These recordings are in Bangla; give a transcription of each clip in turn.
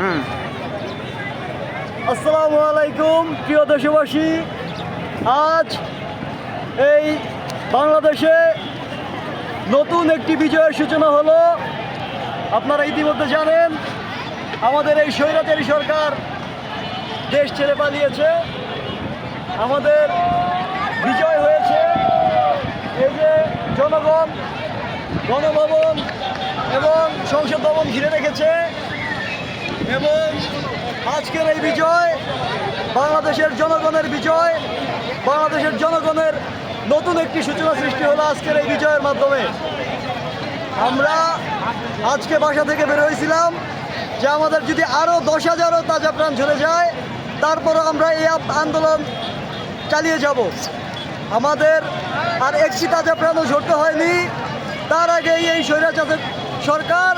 হুম। আসসালামু আলাইকুম, প্রিয় দেশবাসী। আজ এই বাংলাদেশে নতুন একটি বিজয়ের সূচনা হলো। আপনারা ইতিমধ্যে জানেন, আমাদের এই স্বৈরাচারী সরকার দেশ ছেড়ে পালিয়েছে। আমাদের বিজয় হয়েছে এই যে জনগণ, গণভবন এবং সংসদ ভবন ঘিরে রেখেছে। এবং আজকের এই বিজয় বাংলাদেশের জনগণের বিজয়, বাংলাদেশের জনগণের নতুন একটি সূচনা সৃষ্টি হলো আজকের এই বিজয়ের মাধ্যমে। আমরা আজকে বাসা থেকে বের হয়েছিলাম যে আমাদের যদি আরও দশ হাজারও তাজা প্রাণ ঝরে যায়, তারপরও আমরা এই আন্দোলন চালিয়ে যাব। আমাদের আর একটি তাজা প্রাণও ঝরতে হয়নি, তার আগেই এই স্বৈরাচারের সরকার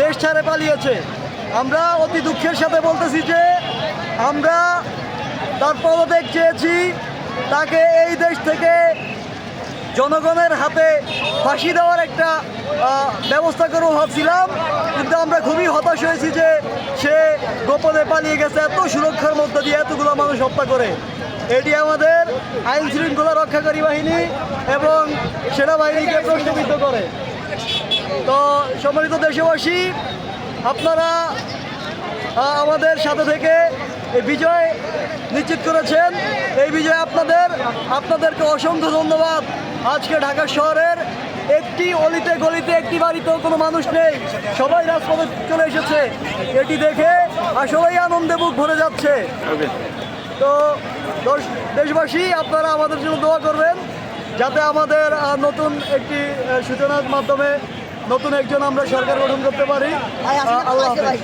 দেশ ছাড়ে পালিয়েছে। আমরা অতি দুঃখের সাথে বলতেছি যে আমরা তার পদত্যাগ চেয়েছি, তাকে এই দেশ থেকে জনগণের হাতে ফাঁসি দেওয়ার একটা ব্যবস্থা করে ভাবছিলাম, কিন্তু আমরা খুবই হতাশ হয়েছি যে সে গোপনে পালিয়ে গেছে এত সুরক্ষার মধ্যে দিয়ে এতগুলো মানুষ হত্যা করে। এটি আমাদের আইন শৃঙ্খলা রক্ষাকারী বাহিনী এবং সেনাবাহিনীকে প্রশ্নবিদ্ধ করে। তো সম্মানিত দেশবাসী আপনারা আমাদের সাথে থেকে এই বিজয় নিশ্চিত করেছেন। এই বিজয় আপনাদের, আপনাদেরকে অসংখ্য ধন্যবাদ। আজকে ঢাকা শহরের একটি অলিতে গলিতে একটি বাড়িতেও কোনো মানুষ নেই। সবাই রাজপথে চলে এসেছে। এটি দেখে আসলেই আনন্দে বুক ভরে যাচ্ছে। তো দশ- দেশবাসী, আপনারা আমাদের জন্য দোয়া করবেন, যাতে আমাদের নতুন একটি সূচনার মাধ্যমে নতুন একজন আমরা সরকার গঠন করতে পারি। আল্লাহ হাফেজ।